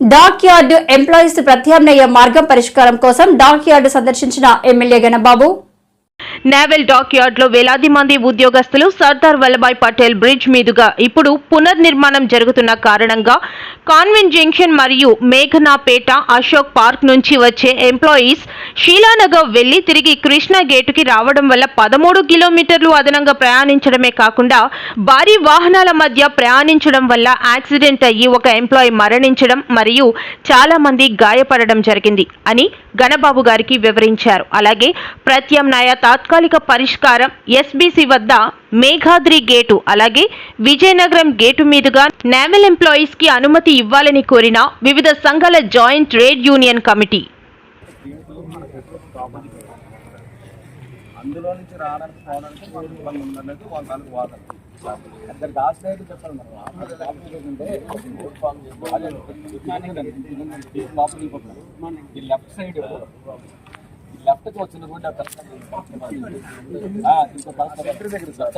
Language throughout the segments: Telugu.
డాక్ యార్డ్ ఎంప్లాయీస్ ప్రత్యామ్నాయ మార్గం పరిష్కారం కోసం డాక్ యార్డ్ సందర్శించిన ఎమ్మెల్యే గణబాబు నేవల్ డాక్ యార్డ్లో వేలాది మంది ఉద్యోగస్తులు సర్దార్ వల్లభాయ్ పటేల్ బ్రిడ్జ్ మీదుగా ఇప్పుడు పునర్నిర్మాణం జరుగుతున్న కారణంగా కాన్వెంట్ జంక్షన్ మరియు మేఘనాపేట అశోక్ పార్క్ నుంచి వచ్చే ఎంప్లాయీస్ షీలానగర్ వెళ్ళి తిరిగి కృష్ణా గేటుకి రావడం వల్ల పదమూడు కిలోమీటర్లు అదనంగా ప్రయాణించడమే కాకుండా భారీ వాహనాల మధ్య ప్రయాణించడం వల్ల యాక్సిడెంట్ అయ్యి ఒక ఎంప్లాయీ మరణించడం మరియు చాలా మంది గాయపడడం జరిగింది అని గణబాబు గారికి వివరించారు. అలాగే ప్రత్యామ్నాయ తాత్కాలిక పరిష్కారం ఎస్బీసీ వద్ద మేఘాద్రి గేటు అలాగే విజయనగరం గేటు మీదుగా నేవల్ ఎంప్లాయీస్కి అనుమతి ఇవ్వాలని కోరిన వివిధ సంఘాల జాయింట్ ట్రేడ్ యూనియన్ కమిటీ. అందులో నుంచి రావడానికి పోవడానికి వాళ్ళు ఇబ్బంది ఉండలేదు వాళ్ళ దానికి వాదన. అక్కడ లాస్ట్ అయితే చెప్పాలి మనం ఆఫీస్ ఉంటే ఓట్ ఫామ్ చేసుకో- అదే ఈ లోపలికి వెళ్ళిపోతున్నాం. ఈ లెఫ్ట్ సైడ్ లెఫ్ట్కి వచ్చిన రోడ్ అక్కడ. ఆ, ఇంకో పక్క సెంటర్ దగ్గర సార్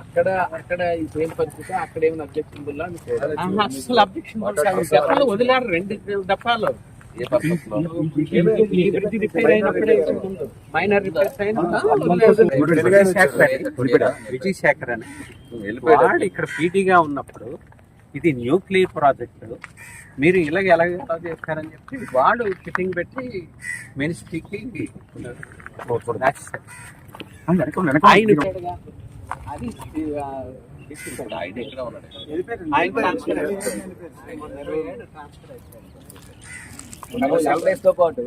అక్కడ అక్కడ సేమ్ పరిస్థితి అక్కడ ఏమైనా అబ్జెక్షన్ అసలు అబ్జెక్షన్ వదిలేరు రెండు దఫాలు విజయ్ శేఖర్ అని వాడు ఇక్కడ పీటీగా ఉన్నప్పుడు ఇది న్యూక్లియర్ ప్రాజెక్ట్ మీరు ఇలాగ ఎలాగ ఎలా చేస్తారని చెప్పి వాడు ఫిట్టింగ్ పెట్టి మినిస్ట్రీకి. అది. ఆయన ఇక్కడ ఉన్నాడు. ఆయన తో పాటు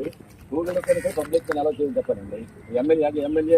గూగుల్ పబ్లిక్ ఎలా చేయాలి చెప్పండి. MLA MLA